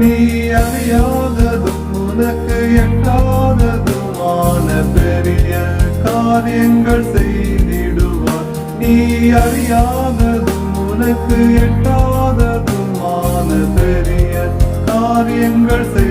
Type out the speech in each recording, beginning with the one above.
நீ அறியாததும் உனக்கு எட்டாததுமான பெரிய காரியங்கள் செய்திடுவார். நீ அறியாததும் உனக்கு எட்டாததுமான பெரிய காரியங்கள் செய்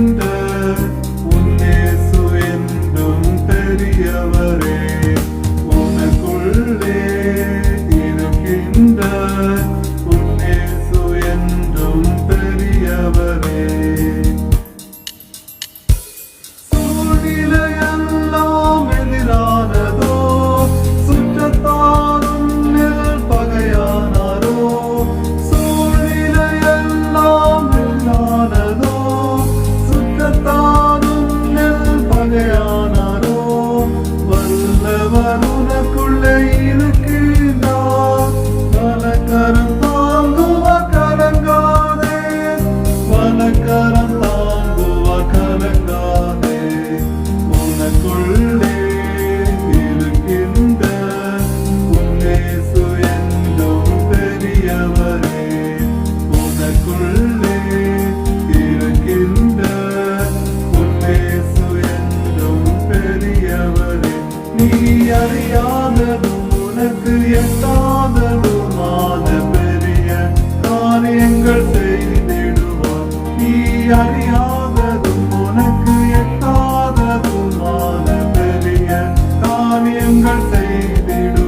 window கண்ணுக்கு எட்டாததுமான பெரிய காரியங்கள் செய்திடுவார். நீ அறியாததும் உனக்கு எட்டாததுமான பெரிய காரியங்கள் செய்திடும்